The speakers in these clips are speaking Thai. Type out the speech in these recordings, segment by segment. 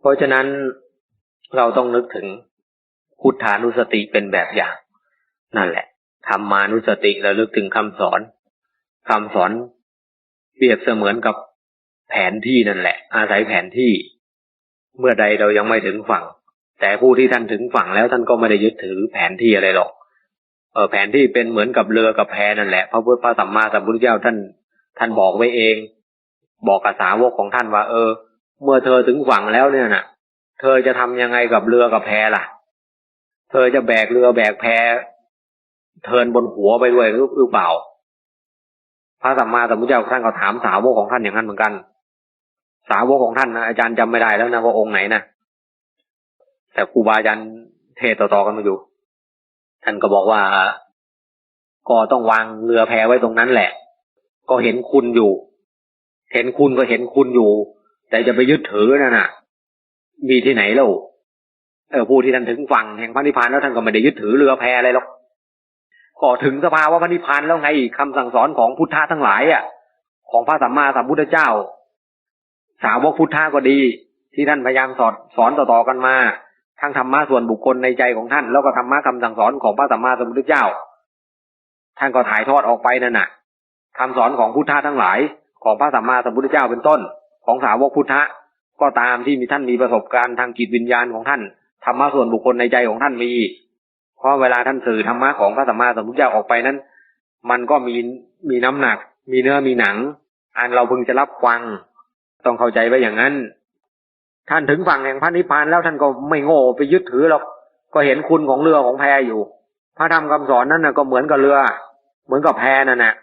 เพราะฉะนั้นเราต้องนึกถึงพุทธานุสติเป็นแบบอย่าง นั่นแหละธรรมานุสติเระลึกถึงคำสอนคำสอนเปรียบเสมือนกับแผนที่นั่นแหละ อาศัยแผนที่ เมื่อใดเรายังไม่ถึงฝั่ง แต่ผู้ที่ท่านถึงฝั่งแล้วท่านก็ไม่ได้ยึดถือแผนที่อะไรหรอกเออแผนที่เป็นเหมือนกับเรือกับแพนั่นแหละพระพุทธพระสัมมาสัมพุทธเจ้าท่าน ท่านบอกไว้เอง บอกกับสาวกของท่านว่า เออ เมื่อเธอถึงฝั่งแล้วเนี่ยน่ะ เธอจะทำยังไงกับเรือกับแพล่ะ เธอจะแบกเรือแบกแพเทินบนหัวไปด้วยหรือเปล่า พระสัมมาสัมพุทธเจ้าท่านก็ถามสาวกของท่านอย่างนั้นเหมือนกัน สาวกของท่านนะอาจารย์จำไม่ได้แล้วนะว่าองค์ไหนนะแต่ครูบาอาจารย์เทศต่อๆกันมาอยู่ ท่านก็บอกว่าก็ต้องวางเรือแพไว้ตรงนั้นแหละ ก็เห็นคุณอยู่ เห็นคุณก็เห็นคุณอยู่ แต่จะไปยึดถือนั่นน่ะ มีที่ไหนแล้วเออผู้ที่ท่านถึงฝั่งแห่งพระนิพพานแล้วท่านก็ไม่ได้ยึดถือเรือแพอะไรหรอกก็ถึงสภาวะพระนิพพานแล้วไงคำสั่งสอนของพุทธะทั้งหลายอะ ของพระสัมมาสัมพุทธเจ้า สาวกพุทธะก็ดี ที่ท่านพยายามสอนสอนต่อๆกันมาทั้งธรรมะส่วนบุคคลในใจของท่าน แล้วก็ธรรมะคำสั่งสอนของพระสัมมาสัมพุทธเจ้า ท่านก็ถ่ายทอดออกไปนั่นน่ะคำสอนของพุทธะทั้งหลาย ของพระสัมมาสัมพุทธเจ้าเป็นต้น ของสาวกพุทธะก็ตามที่มีท่านมีประสบการณ์ทางจิตวิญญาณของท่านธรรมะส่วนบุคคลในใจของท่านมี เพราะเวลาท่านสื่อธรรมะของพระสัมมาสัมพุทธเจ้าออกไปนั้น มันก็มีมีน้ำหนัก มีเนื้อมีหนัง อันเราพึงจะรับฟัง ต้องเข้าใจไว้อย่างนั้น ท่านถึงฝั่งแห่งพระนิพพานแล้วท่านก็ไม่โง่ไปยึดถือหรอกก็เห็นคุณของเรือของแพอยู่ พระธรรมคำสอนนั้นนะก็เหมือนกับเรือ เหมือนกับแพนั่นแหละ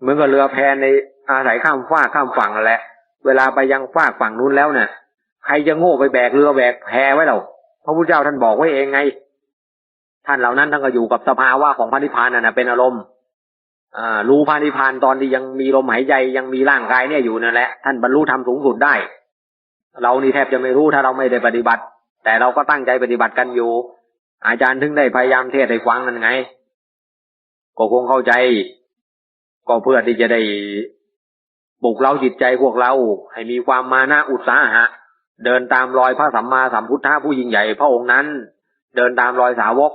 เหมือนกับเรือแพในอาศัยข้ามฟากข้ามฝั่งแหละ เวลาไปยังฟากฝั่งนู้นแล้วเนี่ยใครจะโง่ไปแบกเรือแบกแพไว้เราพระพุทธเจ้าท่านบอกไว้เองไง ท่านเหล่านั้นท่านก็อยู่กับสภาวะของพระนิพพานน่ะนะเป็นอารมณ์อ่รู้พระนิพพานตอนที่ยังมีลมหายใจยังมีร่างกายเนี่ยอยู่นั่นแหละท่านบรรลุธรรมสูงสุดได้ เรานี่แทบจะไม่รู้ถ้าเราไม่ได้ปฏิบัติ แต่เราก็ตั้งใจปฏิบัติกันอยู่ อาจารย์ถึงได้พยายามเทศให้ฟังนั่นไง ก็คงเข้าใจ ก็เพื่อที่จะได้ ปลุกเราจิตใจพวกเรา ให้มีความมานะอุตสาหะ เดินตามรอยพระสัมมาสัมพุทธะผู้ยิ่งใหญ่พระองค์นั้น เดินตามรอยสาวก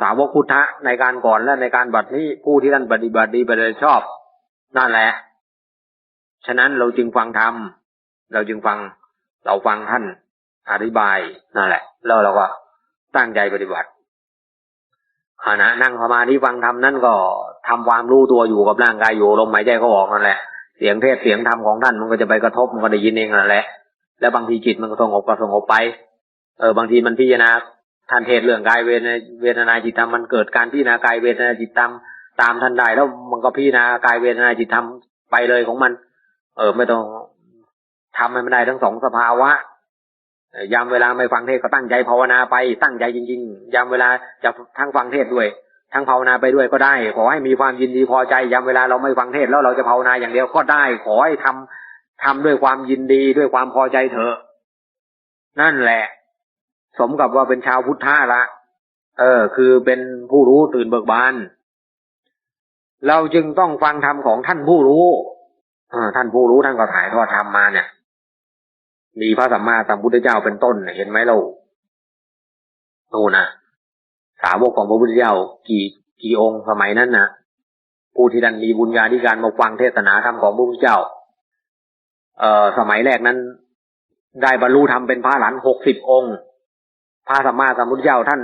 สาวกพุทธะในการก่อนและในการบัดนี้ผู้ที่ท่านปฏิบัติดีปฏิบัติชอบ นั่นแหละ ฉะนั้นเราจึงฟังธรรมเราจึงฟังเราฟังท่านอธิบายนั่นแหละ แล้วเราก็ตั้งใจปฏิบัติขณะนั่งสมาธิฟังธรรมนั่นก็ทำความรู้ตัวอยู่กับร่างกายอยู่ลมหายใจเขาออกนั่นแหละ เสียงเทศเสียงธรรมของท่านมันก็จะไปกระทบมันก็ได้ยินเองนั่นแหละ แล้วบางทีจิตมันก็สงบก็สงบไป เออบางทีมันพิจารณาท่านเทศเรื่องกายเวทนเวทนาจิตธรรมมันเกิดการพิจารณากายเวทนาจิตธรรมตามท่านได้แล้วมันก็พิจารณากายเวทนาจิตธรรมไปเลยของมัน เออไม่ต้องทำให้มันได้ทั้งสองสภาวะยามเวลาไม่ฟังเทศก็ตั้งใจภาวนาไปตั้งใจจริง ๆ ยามเวลาจะทั้งฟังเทศด้วย ทั้งภาวนาไปด้วยก็ได้ ขอให้มีความยินดีพอใจยามเวลาเราไม่ฟังเทศแล้วเราจะภาวนาอย่างเดียวก็ได้ ขอให้ทำทำด้วยความยินดีด้วยความพอใจเถอะ นั่นแหละ สมกับว่าเป็นชาวพุทธะละ เออ คือเป็นผู้รู้ตื่นเบิกบานเราจึงต้องฟังธรรมของท่านผู้รู้เออท่านผู้รู้ท่านก็ถ่ายทอดธรรมมาเนี่ย มีพระสัมมาสัมพุทธเจ้าเป็นต้นเห็นไหมเรานู่นนะ สาวกของพระพุทธเจ้ากี่กี่องค์สมัยนั้นนะผู้ที่ดันมีบุญญาธิการมาฟังเทศนาธรรมของพระพุทธเจ้า เอ่อสมัยแรกนั้น ได้บรรลุธรรมเป็นพระหลานหกสิบองค์ พระสัมมาสัมพุทธเจ้าท่าน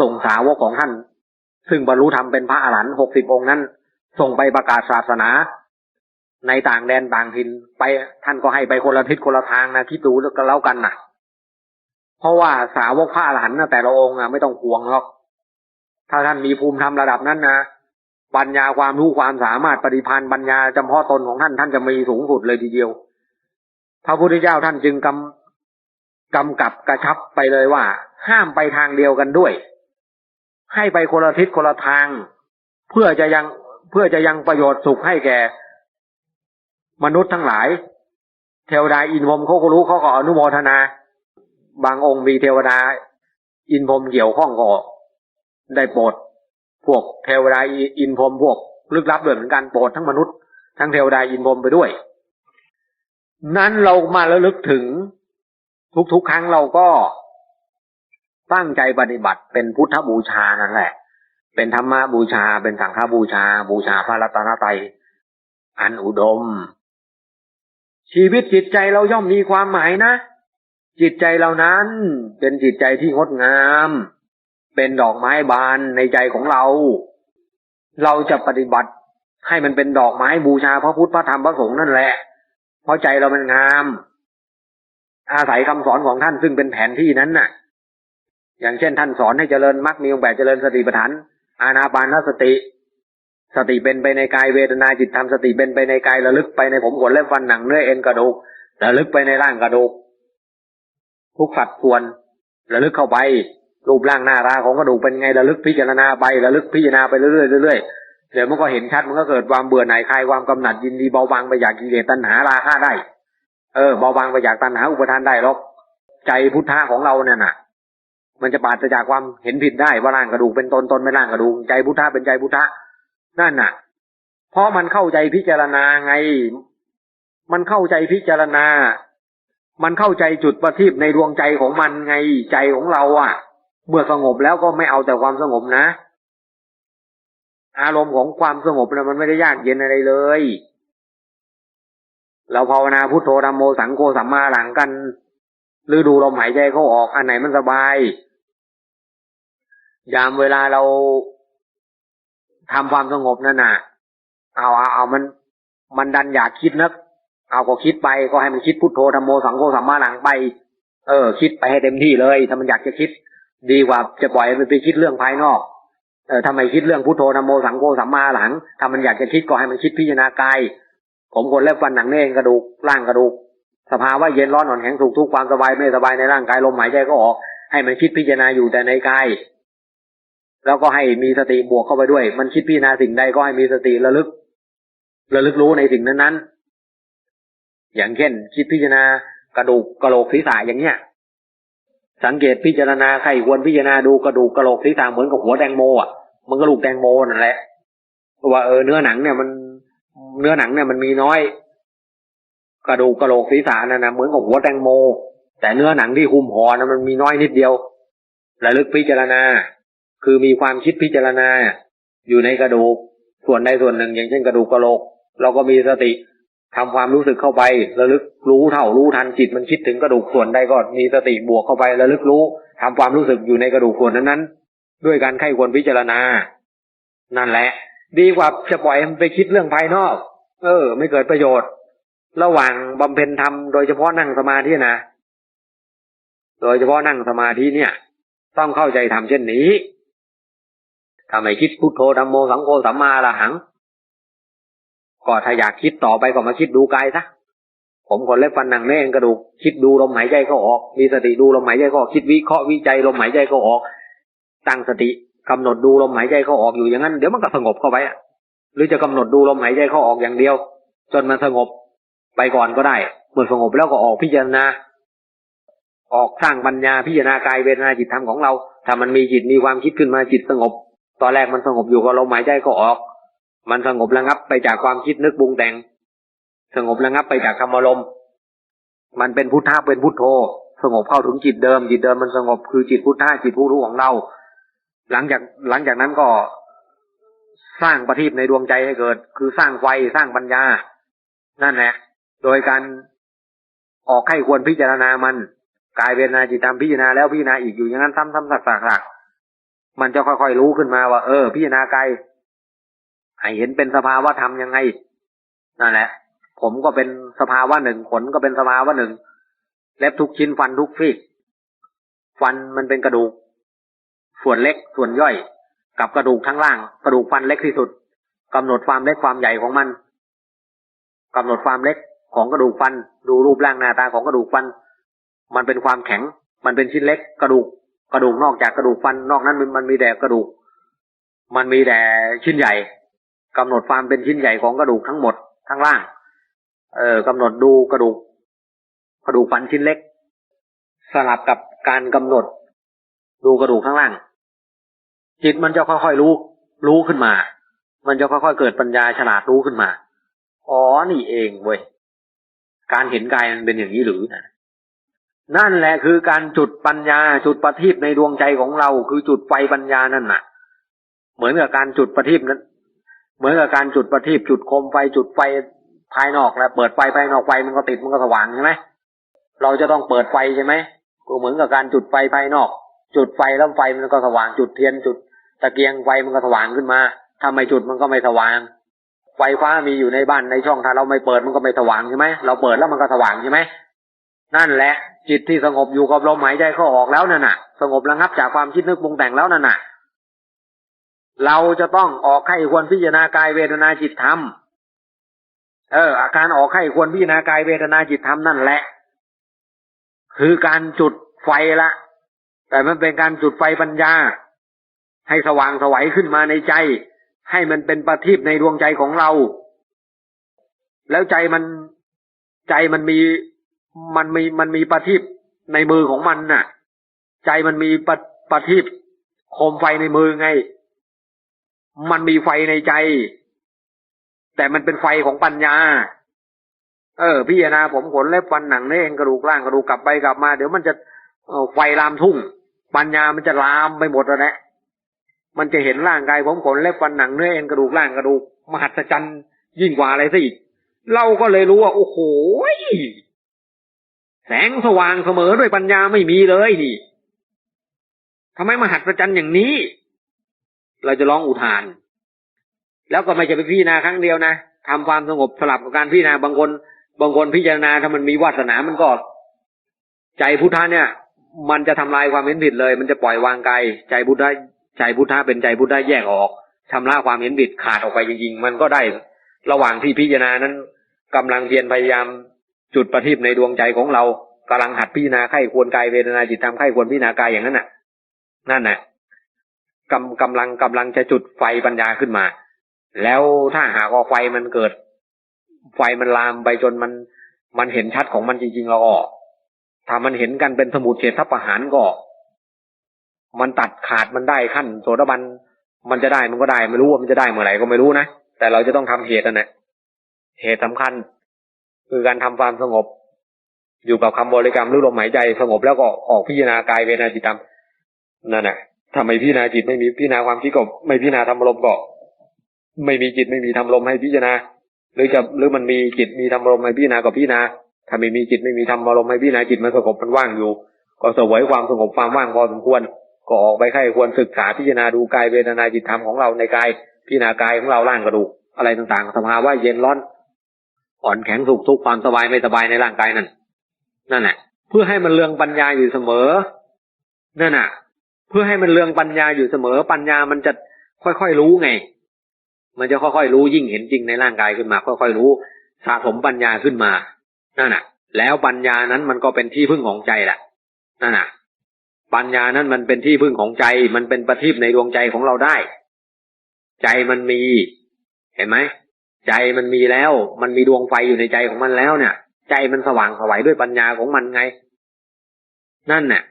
ส่งสาวกของท่าน ซึ่งบรรลุธรรมเป็นพระอรหันต์หกสิบองค์นั้น ส่งไปประกาศศาสนา ในต่างแดนต่างถิ่นไปท่านก็ให้ไปคนละทิศคนละทางนะคิดดูแล้วก็แล้วกันนะ เพราะว่าสาวกพระอรหันต์นะแต่ละองค์อะไม่ต้องห่วงหรอก ถ้าท่านมีภูมิธรรมระดับนั้นนะปัญญาความรู้ความสามารถปฏิพันธ์ปัญญาจำเพาะตนของท่านท่านจะมีสูงสุดเลยทีเดียวพระพุทธเจ้าท่านจึงกำกำกับกระชับไปเลยว่า ห้ามไปทางเดียวกันด้วย ให้ไปคนละทิศคนละทาง เพื่อจะยังเพื่อจะยังประโยชน์สุขให้แก่ มนุษย์ทั้งหลาย เทวดาอินพรหมเขาก็รู้เขาก็อนุโมทนา บางองค์มีเทวดา อินพรมเกี่ยวข้องก็ได้โปรดพวกเทวดาอินพรมพวกลึกลับด้วยเหมือนกันโปรดทั้งมนุษย์ทั้งเทวดาอินพรมไปด้วย นั้นเรามาระลึกถึง ทุกๆครั้งเราก็ตั้งใจปฏิบัติเป็นพุทธบูชานั่นแหละ เป็นธรรมบูชา เป็นสังฆบูชา บูชาพระรัตนตรัยอันอุดม ชีวิตจิตใจเราย่อมมีความหมายนะ จิตใจเรานั้นเป็นจิตใจที่งดงาม เป็นดอกไม้บานในใจของเรา เราจะปฏิบัติให้มันเป็นดอกไม้บูชาพระพุทธพระธรรมพระสงฆ์นั่นแหละ เพราะใจเรามันงาม อาศัยคำสอนของท่านซึ่งเป็นแผนที่นั้นน่ะ อย่างเช่นท่านสอนให้เจริญมรรคมีองค์แปดเจริญสติปัฏฐาน อานาปานสติ สติเป็นไปในกายเวทนาจิตธรรมสติเป็นไปในกายระลึกไปในผมขนเล็บฟันหนังเนื้อเอ็นกระดูกระลึกไปในร่างกระดูก ทุกสัดส่วน ระลึกเข้าไป รูปร่างหน้าตาของกระดูกเป็นไงระลึกพิจารณาไประลึกพิจารณาไปเรื่อยๆเรื่อยๆเดี๋ยวมันก็เห็นชัดมันก็เกิดความเบื่อหน่ายคลายความกำหนัดยินดีเบาบางไปจากกิเลสตัณหาราคะได้ เออเบาบางไปจากตัณหาอุปทานได้หรอกใจพุทธะของเราเนี่ยน่ะ มันจะปราศจากความเห็นผิดได้ว่าร่างกระดูกเป็นตนตนไม่ร่างกระดูกใจพุทธะเป็นใจพุทธะนั่นน่ะ เพราะมันเข้าใจพิจารณาไง มันเข้าใจพิจารณา มันเข้าใจจุดประทีปในดวงใจของมันไงใจของเราอะ เมื่อสงบแล้วก็ไม่เอาแต่ความสงบนะ อารมณ์ของความสงบนะมันไม่ได้ยากเย็นอะไรเลย เราภาวนาพุทโธธรรมโมสังโฆสัมมาหลังกันหรือดูลมหายใจเข้าออกอันไหนมันสบาย ยามเวลาเราทำความสงบนั่นน่ะ เอาเอาเอามัน มันดันอยากคิดนัก เอาก็คิดไปก็ให้มันคิดพุทโธธรรมโมสังโฆสัมมาหลังไป เออ คิดไปให้เต็มที่เลย ถ้ามันอยากจะคิด ดีกว่าจะปล่อยมันไปคิดเรื่องภายนอก เออทำไมคิดเรื่องพุทโธธรรมโมสังโฆสัมมาหลังถ้ามันอยากจะคิดก็ให้มันคิดพิจารณากายผมคนเล็บฟันหนังเนื้อเอ็นกระดูกร่างกระดูก สภาวะเย็นร้อนอ่อนแข็งสุขทุกความสบายไม่สบายในร่างกายลมหายใจก็ออก ให้มันคิดพิจารณาอยู่แต่ในกายแล้วก็ให้มีสติบวกเข้าไปด้วย มันคิดพิจารณาสิ่งใดก็ให้มีสติระลึก ระลึกรู้ในสิ่งนั้นๆ อย่างเช่น คิดพิจารณากระดูกกระโหลกศีรษะอย่างเนี้ย สังเกตพิจารณาใครควรพิจารณาดูกระดูกกระโหลกศีรษะเหมือนกับหัวแตงโมอะมันกระดูกแตงโมนั่นแหละว่าเออเนื้อหนังเนี่ยมันเนื้อหนังเนี่ยมันมีน้อย กระดูกกระโหลกศีรษะนั่นนะเหมือนกับหัวแตงโม แต่เนื้อหนังที่หุ้มห่อนะมันมีน้อยนิดเดียวระลึกพิจารณา คือมีความคิดพิจารณา อยู่ในกระดูกส่วนใดส่วนหนึ่ง อย่างเช่นกระดูกกระโหลก เราก็มีสติ ทำความรู้สึกเข้าไประลึกรู้เท่ารู้ทันจิตมันคิดถึงกระดูกส่วนใดก็มีสติบวกเข้าไประลึกรู้ทำความรู้สึกอยู่ในกระดูกส่วนนั้นๆ ด้วยการไข้ควรพิจารณา นั่นแหละ ดีกว่าจะปล่อยมันไปคิดเรื่องภายนอก เออ ไม่เกิดประโยชน์ ระหว่างบำเพ็ญธรรมโดยเฉพาะนั่งสมาธินะโดยเฉพาะนั่งสมาธิเนี่ย ต้องเข้าใจทำเช่นนี้ถ้าไม่คิดพุทโธธรรมโมสังโฆสัมมาละหัง ก็ถ้าอยากคิดต่อไปก็มาคิดดูกายซะผมคนเล็บฟันหนังเนื้อเอ็นกระดูกคิดดูลมหายใจเข้าออก มีสติดูลมหายใจเข้าออกคิดวิเคราะห์วิจัยลมหายใจเข้าออก ตั้งสติกำหนดดูลมหายใจเข้าออกอยู่อย่างนั้นเดี๋ยวมันก็สงบเข้าไปอะหรือจะกำหนดดูลมหายใจเข้าออกอย่างเดียว จนมันสงบไปก่อนก็ได้เมื่อสงบแล้วก็ออกพิจารณา ออกสร้างปัญญาพิจารณากายเวทนาจิตธรรมของเรา ถ้ามันมีจิตมีความคิดขึ้นมาจิตสงบ ตอนแรกมันสงบอยู่กับลมหายใจก็ออก มันสงบระงับไปจากความคิดนึกบุงแต่ง สงบระงับไปจากคำอารมณ์มันเป็นพุทธะเป็นพุทโธ สงบเข้าถึงจิตเดิม จิตเดิมมันสงบคือจิตพุทธะจิตผู้รู้ของเรา หลังจากหลังจากนั้นก็สร้างประทีปในดวงใจให้เกิด คือสร้างไฟสร้างปัญญา นั่นแหละ โดยการออกให้ควรพิจารณามันกายเวทนาจิตธรรมพิจารณาแล้วพิจารณาอีกอยู่อย่างนั้นซ้ำๆสักๆมันจะค่อยๆรู้ขึ้นมาว่า เออพิจารณากาย ให้เห็นเป็นสภาวะธรรมยังไงนั่นแหละ ผมก็เป็นสภาวะหนึ่งขนก็เป็นสภาวะหนึ่งเล็บทุกชิ้นฟันทุกฟีกฟันมันเป็นกระดูก ส่วนเล็กส่วนย่อย กับกระดูกทั้งล่าง กระดูกฟันเล็กที่สุดกำหนดความเล็กความใหญ่ของมันกำหนดความเล็กของกระดูกฟัน ดูรูปร่างหน้าตาของกระดูกฟัน มันเป็นความแข็ง มันเป็นชิ้นเล็ก กระดูก กระดูกนอกจากกระดูกฟัน นอกนั้นมันมันมีแต่กระดูก มันมีแต่ชิ้นใหญ่ กำหนดความเป็นชิ้นใหญ่ของกระดูกทั้งหมดทั้งล่าง เออกำหนดดูกระดูก กระดูกฟันชิ้นเล็ก สลับกับการกำหนด ดูกระดูกข้างล่าง จิตมันจะค่อยๆรู้รู้ขึ้นมา มันจะค่อยๆเกิดปัญญาฉลาดรู้ขึ้นมา อ๋อนี่เองเว้ยการเห็นกายมันเป็นอย่างนี้หรือนะนั่นแหละคือการจุดปัญญาจุดประทีปในดวงใจของเรา คือจุดไฟปัญญานั่นน่ะ เหมือนกับการจุดประทีปนั้น เหมือนกับการจุดประทีปจุดโคมไฟจุดไฟภายนอกแล้วเปิดไฟภายนอกไฟมันก็ติดมันก็สว่างใช่ไหมเราจะต้องเปิดไฟใช่ไหมก็เหมือนกับการจุดไฟภายนอก จุดไฟแล้วไฟมันก็สว่างจุดเทียนจุดตะเกียงไฟมันก็สว่างขึ้นมาถ้าไม่จุดมันก็ไม่สว่าง ไฟฟ้ามีอยู่ในบ้านในช่องถ้าเราไม่เปิดมันก็ไม่สว่างใช่ไหมเราเปิดแล้วมันก็สว่างใช่ไหมนั่นแหละจิตที่สงบอยู่กับลมหายใจเข้าออกแล้วนั่นน่ะ สงบระงับจากความคิดนึกปรุงแต่งแล้วนั่นน่ะ เราจะต้องออกให้ควรพิจารณากายเวทนาจิตธรรม เออ อาการออกให้ควรพิจารณากายเวทนาจิตธรรมนั่นแหละ คือการจุดไฟละ แต่มันเป็นการจุดไฟปัญญา ให้สว่างสวัยขึ้นมาในใจ ให้มันเป็นประทีปในดวงใจของเรา แล้วใจมันใจมันมีมันมีมันมีประทีปในมือของมันน่ะ ใจมันมีประประทีปโคมไฟในมือไง มันมีไฟในใจ แต่มันเป็นไฟของปัญญา เออพี่นาผมขนเล็บฟันหนังเนื้อเองกระดูกล่างกระดูกกลับไปกลับมา เดี๋ยวมันจะไฟลามทุ่ง ปัญญามันจะลามไปหมดแล้วนะมันจะเห็นร่างกายผมขนเล็บฟันหนังเนื้อเอ็นกระดูกล่างกระดูกมหัศจรรย์ยิ่งกว่าอะไรซะอีกเราก็เลยรู้ว่าโอ้โหแสงสว่างเสมอด้วยปัญญาไม่มีเลยนี่ทำไมมหัศจรรย์อย่างนี้ เราจะร้องอุทาน แล้วก็ไม่จะไปพิจารณาครั้งเดียวนะทำความสงบสลับกับการพิจารณาบางคน บางคนพิจารณาถ้ามันมีวาสนามันก็ ใจพุทธะเนี่ย มันจะทำลายความเห็นผิดเลย มันจะปล่อยวางไกายใจพุทธะใจพุทธะเป็นใจพุทธะแยกออกชำระความเห็นผิดขาดออกไปจริงๆ มันก็ได้ระหว่างที่พิจารณานั้นกำลังเพียรพยายามจุดประทีปในดวงใจของเรากำลังหัดพิจารณาไข้ควรกายเวทนาจิตธรรมไข้ควรพิจารณากายอย่างนั้นน่ะ นั่นน่ะ กำกำลังกำลังจะจุดไฟปัญญาขึ้นมา แล้วถ้าหากว่าไฟมันเกิด ไฟมันลามไปจนมันมันเห็นชัดของมันจริงๆเราก็ถ้ามันเห็นกันเป็นสมุดเฉทประหารก็ มันตัดขาดมันได้ขั้นโสดาบันมันจะได้มันก็ได้ไม่รู้ว่ามันจะได้เมื่อไหร่ก็ไม่รู้นะแต่เราจะต้องทำเหตุนั่นแหละเหตุสำคัญ คือการทำความสงบ อยู่กับคำบริกรรมหรือลมหายใจสงบแล้วก็ออกพิจารณากายเวทนาจิตธรรมนั่นแหละ ทำไมพิจารณาจิตไม่มีพิจารณาความคิดก็ไม่พิจารณาธรรมลมก็ไม่มีจิตไม่มีธรรมลมให้พิจารณา หรือจะหรือมันมีจิตมีธรรมลมให้พิจารณาก็พิจารณาถ้าไม่มีจิตไม่มีธรรมลมให้พิจารณาจิตมันสงบมันว่างอยู่ ก็เสวยความสงบความว่างพอสมควร ก็ออกไปไข้ควรศึกษาพิจารณาดูกายเวทนาจิตธรรมของเราในกายพิจารณากายของเราล่างกระดูกอะไรต่างๆสภาวะเย็นร้อนอ่อนแข็งสุขทุกข์ความสบายไม่สบายในร่างกายนั่นนั่นแหละเพื่อให้มันเรืองปัญญาอยู่เสมอนั่นน่ะ เพื่อให้มันเรืองปัญญาอยู่เสมอ ปัญญามันจะค่อยๆรู้ไง มันจะค่อยๆรู้ยิ่งเห็นจริงในร่างกายขึ้นมา ค่อยๆรู้สะสมปัญญาขึ้นมานั่นน่ะ แล้วปัญญานั้นมันก็เป็นที่พึ่งของใจแหละนั่นน่ะ ปัญญานั้นมันเป็นที่พึ่งของใจ มันเป็นประทีปในดวงใจของเราได้ ใจมันมี เห็นไหมใจมันมีแล้ว มันมีดวงไฟอยู่ในใจของมันแล้วเนี่ย ใจมันสว่างสวัยด้วยปัญญาของมันไง นั่นน่ะ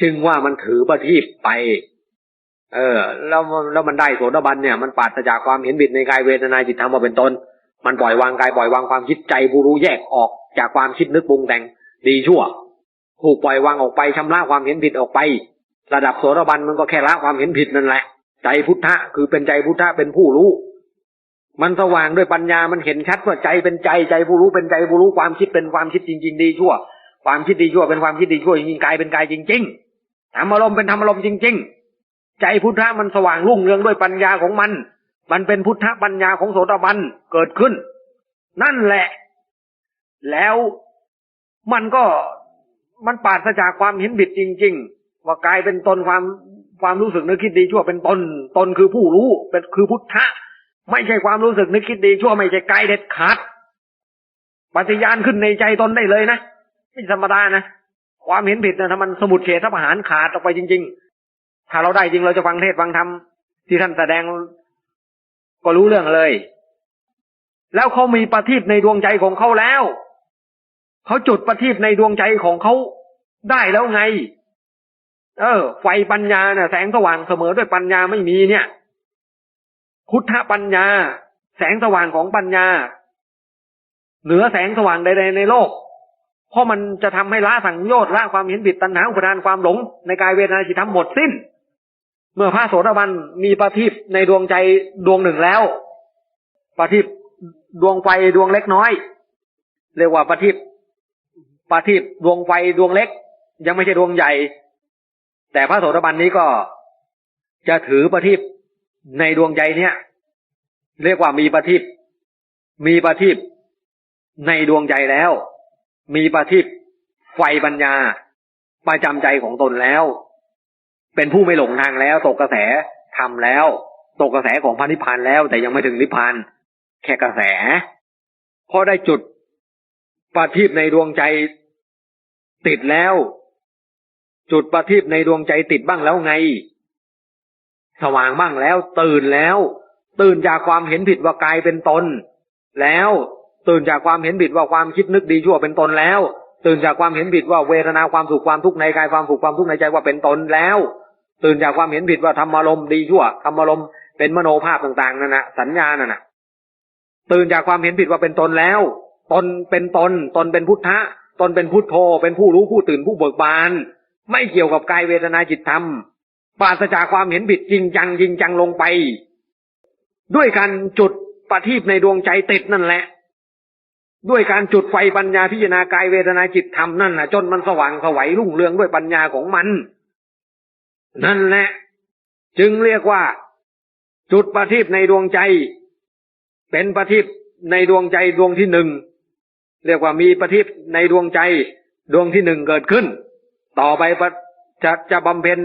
จึงว่ามันถือประทีปไป เออ แล้วแล้วมันได้โสดาบันเนี่ยมันปราศจากความเห็นผิดในกายเวทนาจิตธรรมมาเป็นต้นมันปล่อยวางกายปล่อยวางความคิดใจผู้รู้แยกออกจากความคิดนึกปรุงแต่งดีชั่ว ถูกปล่อยวางออกไปชำระความเห็นผิดออกไป ระดับโสดาบันมันก็แค่ละความเห็นผิดนั่นแหละ ใจพุทธะคือเป็นใจพุทธะเป็นผู้รู้ มันสว่างด้วยปัญญามันเห็นชัดว่าใจเป็นใจใจผู้รู้เป็นใจผู้รู้ความคิดเป็นความคิดจริง ๆ ดีชั่ว ความคิดดีชั่วเป็นความคิดดีชั่วจริงๆกายเป็นกายจริง ๆ ธรรมอารมณ์เป็นธรรมอารมณ์จริง ๆ ใจพุทธะมันสว่างรุ่งเรืองด้วยปัญญาของมัน มันเป็นพุทธปัญญาของโสดาบันเกิดขึ้น นั่นแหละ แล้วมันก็มันปราศจากความเห็นผิดจริง ๆ ว่ากายเป็นตนความความรู้สึกนึกคิดดีชั่วเป็นตนตนคือผู้รู้เป็นคือพุทธะ ไม่ใช่ความรู้สึกนึกคิดดีชั่วไม่ใช่กายเด็ดขาดปฏิญาณขึ้นในใจตนได้เลยนะไม่ธรรมดานะ ความเห็นผิดนะถ้ามันสมุดเฉทประหารขาดออกไปจริง ๆ ถ้าเราได้จริงเราจะฟังเทศฟังธรรมที่ท่านแสดงก็รู้เรื่องเลย แล้วเขามีประทีปในดวงใจของเขาแล้ว เขาจุดประทีปในดวงใจของเขาได้แล้วไง เออ ไฟปัญญาเนี่ยแสงสว่างเสมอด้วยปัญญาไม่มีเนี่ยพุทธปัญญา แสงสว่างของปัญญา เหนือแสงสว่างใดๆในโลก เพราะมันจะทำให้ละสังโยชน์ละความเห็นผิดตัณหาอุปทานความหลง ในกายเวทนาจิตธรรมหมดสิ้น เมื่อพระโสดาบันมีประทีปในดวงใจดวงหนึ่งแล้วประทีปดวงไฟดวงเล็กน้อย เรียกว่าประทีปประทีปดวงไฟดวงเล็ก ยังไม่ใช่ดวงใหญ่ แต่พระโสดาบันนี้ก็จะถือประทีปในดวงใจเนี้ยเรียกว่ามีประทีปมีประทีปในดวงใจแล้ว มีประทีปไฟปัญญาประจำใจของตนแล้ว เป็นผู้ไม่หลงทางแล้วตกกระแสทำแล้วตกกระแสของพระนิพพานแล้ว แต่ยังไม่ถึงนิพพานแค่กระแสพอได้จุดประทีปในดวงใจติดแล้ว จุดประทีปในดวงใจติดบ้างแล้วไง สว่างบ้างแล้ว ตื่นแล้ว ตื่นจากความเห็นผิดว่ากายเป็นตน แล้ว ตื่นจากความเห็นผิดว่าความคิดนึกดีชั่วเป็นตนแล้ว ตื่นจากความเห็นผิดว่าเวทนาความสุขความทุกข์ในกายความสุขความทุกข์ในใจว่าเป็นตนแล้ว ตื่นจากความเห็นผิดว่าธรรมารมณ์ดีชั่วธรรมารมณ์เป็นมโนภาพต่างๆนั่นนะสัญญานั่นนะตื่นจากความเห็นผิดว่าเป็นตนแล้ว ตนเป็นตน ตนเป็นพุทธะ ตนเป็นพุทโธ เป็นผู้รู้ผู้ตื่นผู้เบิกบาน ไม่เกี่ยวกับกายเวทนาจิตธรรมปราศจากความเห็นผิดจริงจังจริงจังลงไป ด้วยการจุดประทีปในดวงใจติดนั่นแหละ ด้วยการจุดไฟปัญญาพิจารณากายเวทนาจิตธรรมนั่นนะจนมันสว่างสวัยรุ่งเรืองด้วยปัญญาของมัน นั่นแหละ จึงเรียกว่า จุดประทีปในดวงใจ เป็นประทีปในดวงใจดวงที่หนึ่งเรียกว่ามีประทีปในดวงใจ ดวงที่หนึ่งเกิดขึ้น ต่อไปจะจะบำเพ็ญ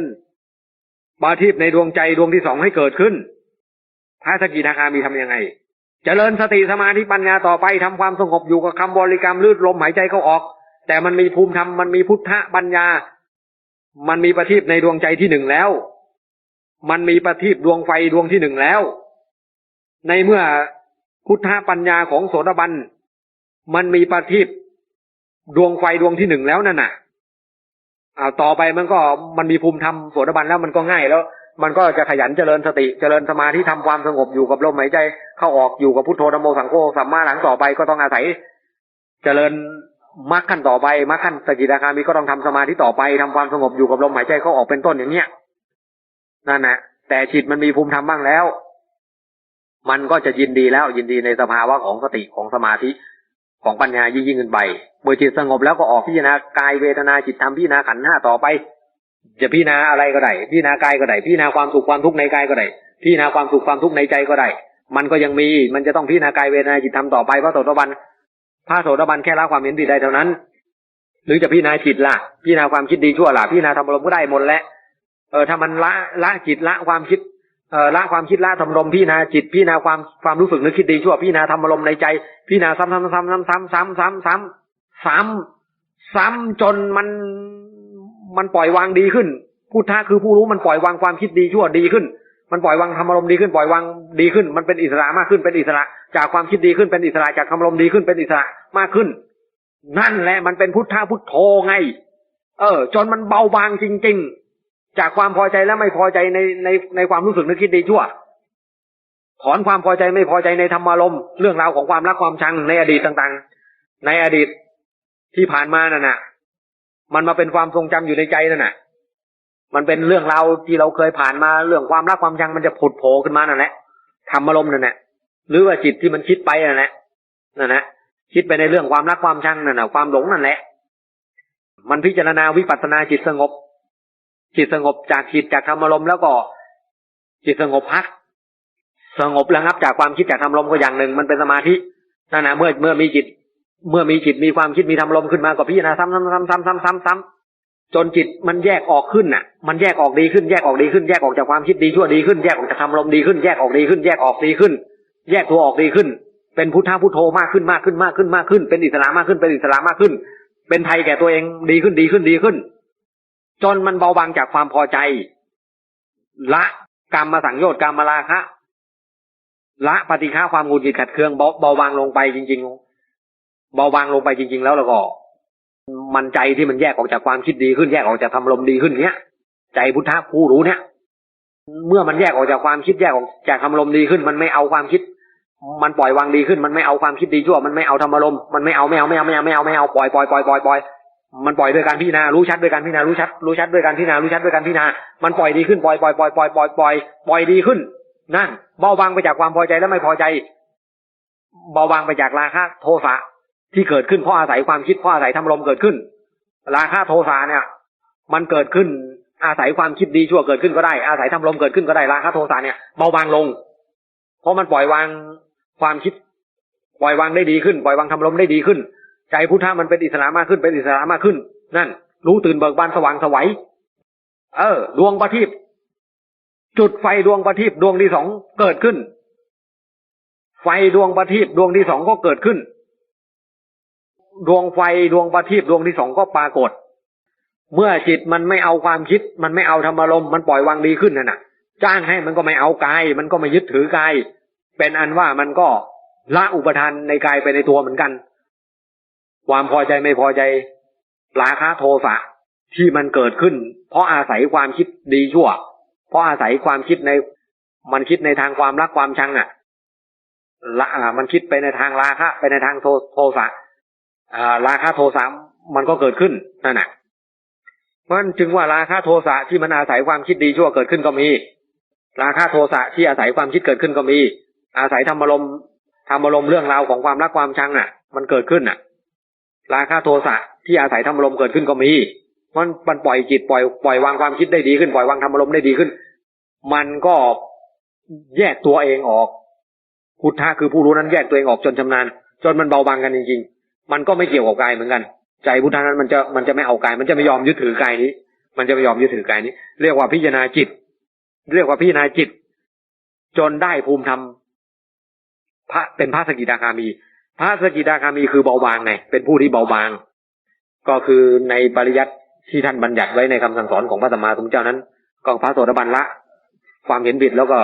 ประทีปในดวงใจดวงที่สองให้เกิดขึ้นพระสกิทาคามีทำยังไง เจริญสติสมาธิปัญญาต่อไปทำความสงบอยู่กับคำบริกรรมลืดลมหายใจเข้าออก แต่มันมีภูมิธรรมมันมีพุทธปัญญา มันมีประทีปในดวงใจที่หนึ่งแล้ว มันมีประทีปดวงไฟดวงที่หนึ่งแล้ว ในเมื่อพุทธปัญญาของโสดาบันมันมีประทีปดวงไฟดวงที่หนึ่งแล้วนั่นน่ะอ่าต่อไปมันก็มันมีภูมิธรรมโสดาบันแล้วมันก็ง่ายแล้ว มันก็จะขยันเจริญสติเจริญสมาธิทำความสงบอยู่กับลมหายใจเข้าออกอยู่กับพุทโธธรรมโมสังโฆสัมมาหลังต่อไปก็ต้องอาศัย เจริญมรรคขั้นต่อไปมรรคขั้นสกิทาคามีก็ต้องทำสมาธิต่อไปทำความสงบอยู่กับลมหายใจเข้าออกเป็นต้นอย่างเนี้ยนั่นนะแต่จิตมันมีภูมิธรรมบ้างแล้ว มันก็จะยินดีแล้วยินดีในสภาวะของสติของสมาธิของปัญญายิ่งยิ่งขึ้นไปเมื่อจิตสงบแล้วก็ออกพิจารณากายเวทนาจิตธรรมพิจารณาขันธ์ห้าต่อไป จะพิจารณาอะไรก็ได้พิจารณากายก็ได้พิจารณาความสุขความทุกข์ในกายก็ได้พิจารณาความสุขความทุกข์ในใจก็ได้ มันก็ยังมีมันจะต้องพิจารณากายเวทนาจิตธรรมต่อไปพระโสดาบันพระโสดาบันแค่ละความเห็นผิดได้เท่านั้น หรือจะพิจารณาจิตล่ะพิจารณาความคิดดีชั่วล่ะพิจารณาธรรมลมก็ได้หมดแล้วเออถ้ามันละละจิตละความคิดเอ่อละความคิดละธรรมลมพิจารณาจิตพิจารณาความความรู้สึกนึกคิดดีชั่วพิจารณาธรรมลมในใจพิจารณาซ้ำซ้ำซ้ำซ้ำซ้ำซ้ำซ้ำซ้ำซ้ำซ้ำจนมัน มันปล่อยวางดีขึ้น พุทธะคือผู้รู้มันปล่อยวางความคิดดีชั่วดีขึ้น มันปล่อยวางธรรมลมดีขึ้นปล่อยวางดีขึ้น มันเป็นอิสระมากขึ้นเป็นอิสระ จากความคิดดีขึ้นเป็นอิสระจากธรรมลมดีขึ้นเป็นอิสระมากขึ้น นั่นแหละมันเป็นพุทธะพุทโธไง เออ จนมันเบาบางจริง ๆ จากความพอใจและไม่พอใจในในในความรู้สึกนึกคิดดีชั่วถอนความพอใจไม่พอใจในธรรมารมณ์เรื่องราวของความรักความชังในอดีตต่างๆ ในอดีตที่ผ่านมานั่นน่ะ มันมาเป็นความทรงจำอยู่ในใจนั่นน่ะ มันเป็นเรื่องราวที่เราเคยผ่านมาเรื่องความรักความชังมันจะผุดโผล่ขึ้นมานั่นแหละธรรมารมณ์นั่นแหละหรือว่าจิตที่มันคิดไปนั่นแหละนั่นแหละคิดไปในเรื่องความรักความชังนั่นน่ะความหลงนั่นแหละ มันพิจารณาวิปัสสนาจิตสงบ จิตสงบจากจิตจากธรรมารมณ์แล้วก็ จิตสงบพัก สงบระงับจากความคิดจากธรรมารมณ์ก็อย่างหนึ่ง มันเป็นสมาธินั่นนะเมื่อเมื่อมีจิต เมื่อมีจิตมีความคิดมีธรรมขึ้นมาก็พิจารณาซ้ำซ้ำซ้ำซ้ำซ้ำซ้ำซ้ำจนจิตมันแยกออกขึ้นน่ะ มันแยกออกดีขึ้นแยกออกดีขึ้นแยกออกจากความคิดดีชั่วดีขึ้นแยกออกจากธรรมดีขึ้นแยกออกดีขึ้น แยกออกดีขึ้น แยกตัวออกดีขึ้น เป็นพุทธะพุทโธมากขึ้นมากขึ้นมากขึ้นมากขึ้น เป็นอิสระมากขึ้นเป็นอิสระมากขึ้น เป็นไทยแก่ตัวเองดีขึ้นดีขึ้นดีขึ้น จนมันเบาบางจากความพอใจ ละกรรมมาสังโยชน์กรรมมาราคะละปฏิฆาความหงุดหงิดขัดเคืองเบาเบาบางลงไปจริง ๆ เบาบางลงไปจริง ๆ แล้วแล้วก็ มันใจที่มันแยกออกจากความคิดดีขึ้นแยกออกจากธรรมลมดีขึ้นเนี้ย ใจพุทธะผู้รู้เนี้ยเมื่อมันแยกออกจากความคิดแยกออกจากธรรมลมดีขึ้น มันไม่เอาความคิด มันปล่อยวางดีขึ้น มันไม่เอาความคิดดีชั่ว มันไม่เอาธรรมารมณ์มันไม่เอาไม่เอาไม่เอาไม่เอาไม่เอาไม่เอาปล่อยปล่อยปล่อยปล่อยปล่อยมันปล่อยด้วยการพิจารณารู้ชัดด้วยการพิจารณารู้ชัดรู้ชัดด้วยการพิจารณารู้ชัดด้วยการพิจารณา มันปล่อยดีขึ้นปล่อยปล่อยปล่อยปล่อยปล่อยปล่อยปล่อยดีขึ้น นั่นเบาบางไปจากความพอใจและไม่พอใจ เบาบางไปจากราคะโทสะ ที่เกิดขึ้นเพราะอาศัยความคิดเพราะอาศัยธรรมเกิดขึ้น ราคะโทสะเนี่ย มันเกิดขึ้นอาศัยความคิดดีชั่วเกิดขึ้นก็ได้อาศัยทำลมเกิดขึ้นก็ได้ราคะโทสะเนี่ยเบาบางลง เพราะมันปล่อยวางความคิด ปล่อยวางได้ดีขึ้น ปล่อยวางทำลมได้ดีขึ้น ใจพุทธะมันเป็นอิสระมากขึ้นเป็นอิสระมากขึ้น นั่น รู้ตื่นเบิกบานสว่างสวัยเออ ดวงประทีปจุดไฟดวงประทีปดวงที่สองเกิดขึ้น ไฟดวงประทีปดวงที่สองก็เกิดขึ้น ดวงไฟดวงประทีปดวงที่สองก็ปรากฏ เมื่อจิตมันไม่เอาความคิด มันไม่เอาธรรมารมมันปล่อยวางดีขึ้นน่ะนะจ้างให้มันก็ไม่เอากาย มันก็ไม่ยึดถือกาย เป็นอันว่ามันก็ละอุปทานในกายไปในตัวเหมือนกัน ความพอใจไม่พอใจราคะโทสะที่มันเกิดขึ้น เพราะอาศัยความคิดดีชั่ว เพราะอาศัยความคิดใน มันคิดในทางความรักความชังอะละมันคิดไปในทางราคะ ไปในทางโทโทสะ ราคะโทสะมันก็เกิดขึ้นนั่นแหะมันจึงว่าราคะโทสะที่มันอาศัยความคิดดีชั่วเกิดขึ้นก็มี ราคะโทสะที่อาศัยความคิดเกิดขึ้นก็มี อาศัยธรรมารมธรรมารมเรื่องราวของความรักความชังอะ มันเกิดขึ้นอะ ราคะโทสะที่อาศัยธรรมารมเกิดขึ้นก็มีมันมันปล่อยจิตปล่อยปล่อยวางความคิดได้ดีขึ้นปล่อยวางธรรมารมได้ดีขึ้น มันก็แยกตัวเองออกพุทธะคือผู้รู้นั้นแยกตัวเองออกจนชำนาญ จนมันเบาบางกันจริงๆ มันก็ไม่เกี่ยวกับกายเหมือนกัน ใจพุทธะนั้นมันจะมันจะไม่เอากาย มันจะไม่ยอมยึดถือกายนี้ มันจะไม่ยอมยึดถือกายนี้ เรียกว่าพิจารณาจิต เรียกว่าพิจารณาจิต จนได้ภูมิธรรมพระเป็นพระสกิทาคามี พระสกิทาคามีคือเบาบางไงเป็นผู้ที่เบาบาง ก็คือในปริยัติที่ท่านบัญญัติไว้ในคำสั่งสอนของพระสัมมาสัมพุทธเจ้านั้น ก็พระโสดาบันละ ความเห็นผิดแล้วก็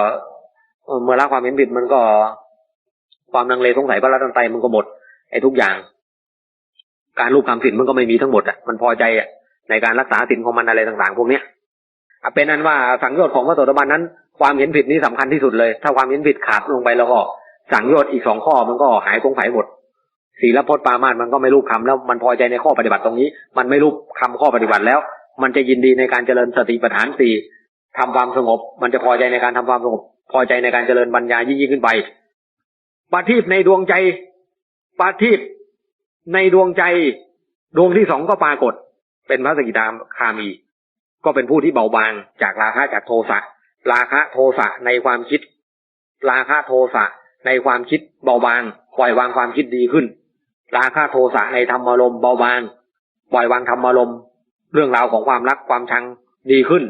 เอ่อเมื่อละความเห็นผิดมันก็ความลังเลสงสัยพระรัตนตรัยมันก็หมดไอ้ทุกอย่าง การรูปคำสินมันก็ไม่มีทั้งหมดอะมันพอใจอะในการรักษาสินของมันอะไรต่าง ๆ พวกเนี้ยเป็นนั้นว่าสังโยชน์ของพระโสดาบันนั้น ความเห็นผิดนี้สำคัญที่สุดเลย ถ้าความเห็นผิดขาดลงไปแล้วก็สังโยชน์อีกสองข้อมันก็หายสงสัยหมดศีลพจน์ปามาสมันก็ไม่รูปคำแล้วมันพอใจในข้อปฏิบัติตรงนี้ มันไม่รูปคำข้อปฏิบัติแล้ว มันจะยินดีในการเจริญสติปัฏฐานสี่ทำความสงบ มันจะพอใจในการทำความสงบ พอใจในการเจริญปัญญายิ่งขึ้นไปปฏิบในดวงใจปฏิบ ในดวงใจดวงที่สองก็ปรากฏ เป็นพระสกิทาคามี ก็เป็นผู้ที่เบาบางจากราคะจากโทสะราคะโทสะในความคิด ราคะโทสะในความคิดเบาบาง ปล่อยวางความคิดดีขึ้น ราคะโทสะในธรรมารมเบาบาง ปล่อยวางธรรมารมเรื่องราวของความรักความชังดีขึ้น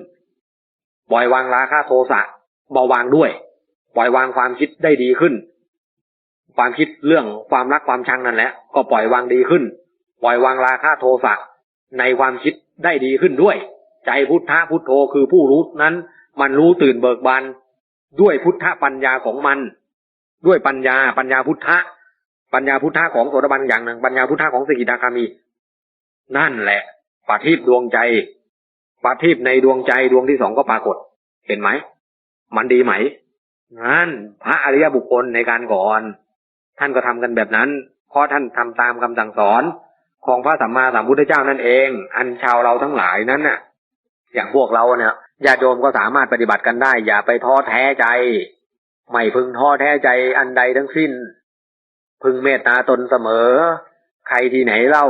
ปล่อยวางราคะโทสะเบาบางด้วย ปล่อยวางความคิดได้ดีขึ้น ความคิดเรื่องความรักความชังนั่นแหละ ก็ปล่อยวางดีขึ้น ปล่อยวางราคะโทสะในความคิดได้ดีขึ้นด้วย ใจพุทธะพุทโธคือผู้รู้นั้น มันรู้ตื่นเบิกบานด้วยพุทธปัญญาของมัน ด้วยปัญญาปัญญาพุทธะปัญญาพุทธะของโสดาบันอย่างหนึ่ง ปัญญาพุทธะของสกิทาคามี นั่นแหละปาทีปดวงใจปาทีปในดวงใจดวงที่สองก็ปรากฏ เห็นไหม มันดีไหมนั่นพระอริยบุคคลในการก่อน ท่านก็ทำกันแบบนั้น เพราะท่านทำตามคำสั่งสอนของพระสัมมาสัมพุทธเจ้านั่นเอง อันชาวเราทั้งหลายนั้นน่ะ อย่างพวกเราเนี่ยญาติโยมก็สามารถปฏิบัติกันได้ อย่าไปท้อแท้ใจ ไม่พึงท้อแท้ใจอันใดทั้งสิ้น พึงเมตตาตนเสมอ ใครที่ไหนเล่า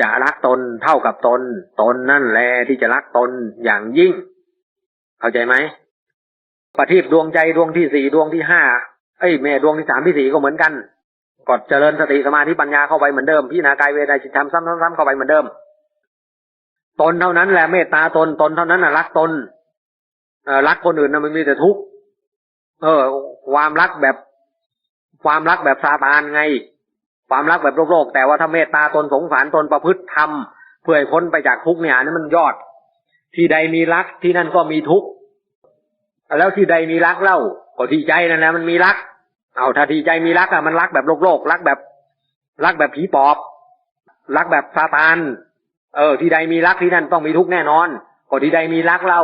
จะรักตนเท่ากับตน ตนนั่นแหละที่จะรักตนอย่างยิ่ง เข้าใจไหมปฏิบดวงใจดวงที่สี่ดวงที่ห้า อ้ยแม่ดวงที่สามที่สี่ก็เหมือนกันกดเจริญสติสมาธิปัญญาเข้าไปเหมือนเดิมพิจารณากายเวทนาจิตธรรมซ้ำๆๆเข้าไปเหมือนเดิม ตนเท่านั้นแหละเมตตาตนตนเท่านั้นน่ะรักตนเอรักคนอื่นนะมันมีแต่ทุกข์เออ ความรักแบบความรักแบบซาตานไง ความรักแบบโลกโลกแต่ว่าถ้าเมตตาตนสงสารตนประพฤติทำเพื่อให้พ้นไปจากทุกข์เนี่ยอันนี่มันยอด ที่ใดมีรักที่นั่นก็มีทุกข์แล้วที่ใดมีรักเล่าก็ที่ใจนั่นแหละมันมีรัก เอาถ้าทีใจมีรักอะมันรักแบบโลกโลกรักแบบ รักแบบผีปอบ รักแบบซาตานเออ ที่ใดมีรักที่นั่นต้องมีทุกแน่นอนก็ที่ใดมีรักเล่า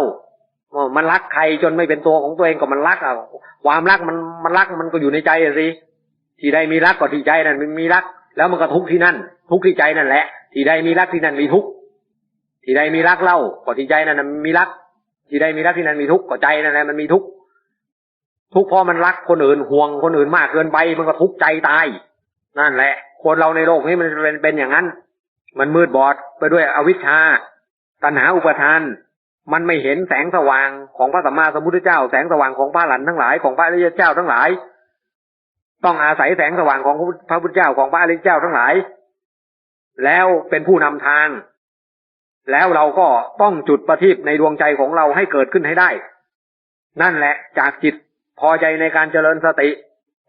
มันรักใครจนไม่เป็นตัวของตัวเองก็มันรักอะความรักมันมันรักมันก็อยู่ในใจสิที่ใดมีรักก็ที่ใจนั่นมันมีรัก แล้วมันก็ทุกที่นั่น ทุกที่ใจนั่นแหละ ที่ใดมีรักที่นั่นมีทุกที่ใดมีรักเล่าก็ที่ใจนั่นมันมีรัก ที่ใดมีรักที่นั่นมีทุกก็ใจนั่นแหละมันมีทุกข์ ทุกข์เพราะมันรักคนอื่นห่วงคนอื่นมากเกินไป มันก็ทุกข์ใจตาย นั่นแหละ คนเราในโลกนี้มันเป็นเป็นอย่างนั้น มันมืดบอดไปด้วยอวิชชา ตัณหาอุปทาน มันไม่เห็นแสงสว่างของพระสัมมาสัมพุทธเจ้า แสงสว่างของพระหลันทั้งหลายของพระอริยเจ้าทั้งหลาย ต้องอาศัยแสงสว่างของพระพุทธเจ้าของพระอริยเจ้าทั้งหลาย แล้วเป็นผู้นำทาง แล้วเราก็ต้องจุดประทีปในดวงใจของเราให้เกิดขึ้นให้ได้ นั่นแหละจากจิต พอใจในการเจริญสติ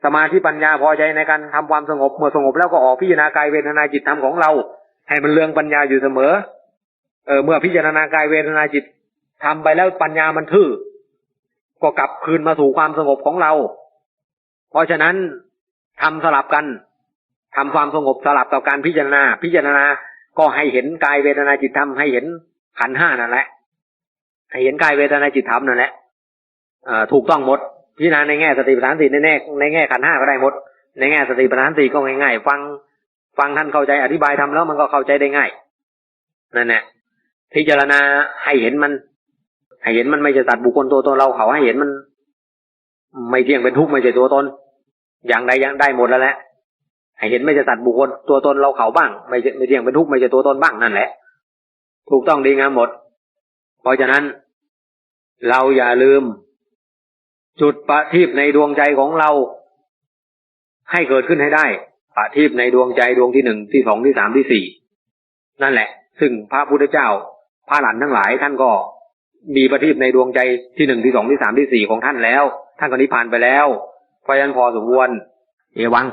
สมาธิปัญญาพอใจในการทำความสงบเมื่อสงบแล้วก็ออกพิจารณากายเวทนาจิตธรรมของเรา ให้มันเรืองปัญญาอยู่เสมอ เออเมื่อพิจารณากายเวทนาจิตทำไปแล้วปัญญามันทื่อ ก็กลับคืนมาสู่ความสงบของเรา เพราะฉะนั้นทำสลับกันทำความสงบสลับกับการพิจารณา พิจารณาก็ให้เห็นกายเวทนาจิตธรรมให้เห็นขันห้านั่นแหละให้เห็นกายเวทนาจิตธรรมนั่นแหละออถูกต้องหมด พิจารณาในแง่สติปัฏฐานสี่ในแง่ในแง่ขันห้าก็ได้หมด ในแง่สติปัฏฐานสี่ก็ง่ายๆ ฟังฟังท่านเข้าใจอธิบายทำแล้วมันก็เข้าใจได้ง่ายนั่นแหละพิจารณาให้เห็นมัน ให้เห็นมันไม่ใช่สัตว์บุคคลตัวตนเราเขาให้เห็นมัน ไม่เที่ยงเป็นทุกข์ไม่ใช่ตัวตน อย่างใดอย่างได้หมดแล้วแหละให้เห็นไม่ใช่สัตว์บุคคลตัวตนเราเขาบ้าง ไม่ใช่ไม่เที่ยงเป็นทุกข์ไม่ใช่ตัวตนบ้างนั่นแหละ ถูกต้องดีงามหมด เพราะฉะนั้น เราอย่าลืม จุดประทีปในดวงใจของเรา ให้เกิดขึ้นให้ได้ประทีปในดวงใจดวงที่หนึ่งที่สองที่สามที่สี่นั่นแหละ ซึ่งพระพุทธเจ้า พระหลานทั้งหลายท่านก็มีประทีปในดวงใจที่หนึ่งที่สองที่สามที่สี่ของท่านแล้ว ท่านก็นิพพานไปแล้วเพราะฉะนั้นพอสมควรเอวัง